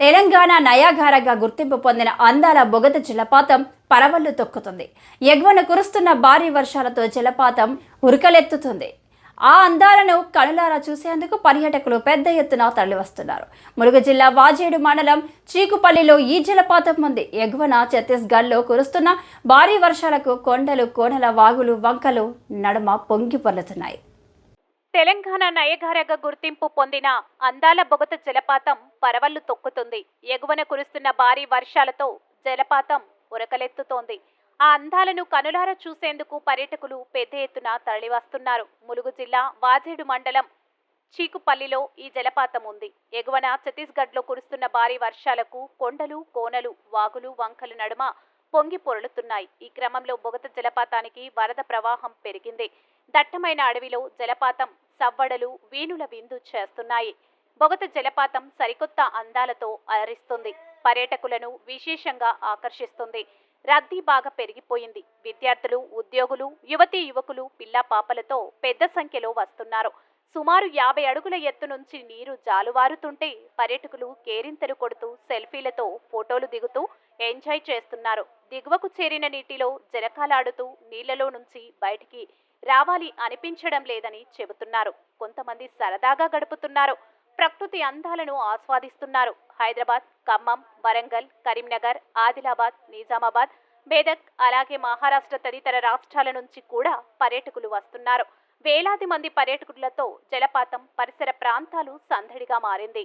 తెలంగాణ నయాగారగా గుర్తింపు పొందిన అందాల బొగత జలపాతం పరవళ్ళు తొక్కుతుంది. ఎగువన కురుస్తున్న భారీ వర్షాలతో జలపాతం ఉరకలెత్తుతుంది. ఆ అందాలను కనులారా చూసేందుకు పర్యాటకులు పెద్ద ఎత్తున తరలివస్తున్నారు. ములుగు జిల్లా వాజేడు మండలం చీకుపల్లిలో ఈ జలపాతం ఉంది. ఎగువన ఛత్తీస్గఢ్లో కురుస్తున్న భారీ వర్షాలకు కొండలు కోనల వాగులు వంకలు నడుమ పొంగి పొర్లుతున్నాయి. తెలంగాణ నయగారగా గుర్తింపు పొందిన అందాల బొగత జలపాతం పరవళ్ళు తొక్కుతుంది. ఎగువన కురుస్తున్న భారీ వర్షాలతో జలపాతం ఉరకలెత్తుతోంది. ఆ అందాలను కనులారా చూసేందుకు పర్యటకులు పెద్ద ఎత్తున తరలివస్తున్నారు. ములుగు జిల్లా వాజేడు మండలం చీకుపల్లిలో ఈ జలపాతం ఉంది. ఎగువన ఛత్తీస్గఢ్లో కురుస్తున్న భారీ వర్షాలకు కొండలు కోనలు వాగులు వంకలు నడుమ పొంగి పొరలుతున్నాయి. ఈ క్రమంలో బొగత జలపాతానికి వరద ప్రవాహం పెరిగింది. దట్టమైన అడవిలో జలపాతం సవ్వడలు వీణుల విందు చేస్తున్నాయి. బొగత జలపాతం సరికొత్త అందాలతో అలరిస్తుంది. పర్యాటకులను విశేషంగా ఆకర్షిస్తుంది. రద్దీ బాగా పెరిగిపోయింది. విద్యార్థులు ఉద్యోగులు యువతీ యువకులు పిల్లా పాపలతో పెద్ద సంఖ్యలో వస్తున్నారు. సుమారు యాభై అడుగుల ఎత్తు నుంచి నీరు జాలువారుతుంటే పర్యాటకులు కేరింతలు కొడుతూ సెల్ఫీలతో ఫోటోలు దిగుతూ ఎంజాయ్ చేస్తున్నారు. దిగువకు చేరిన నీటిలో జలకాలాడుతూ నీళ్ళలో నుంచి బయటికి రావాలి అనిపించడం లేదని చెబుతున్నారు. కొంతమంది సరదాగా గడుపుతున్నారు. ప్రకృతి అందాలను ఆస్వాదిస్తున్నారు. హైదరాబాద్ ఖమ్మం వరంగల్ కరీంనగర్ ఆదిలాబాద్ నిజామాబాద్ మేదక్ అలాగే మహారాష్ట్ర తదితర రాష్ట్రాల నుంచి కూడా పర్యాటకులు వస్తున్నారు. వేలాది మంది పర్యాటకులతో జలపాతం పరిసర ప్రాంతాలు సందడిగా మారింది.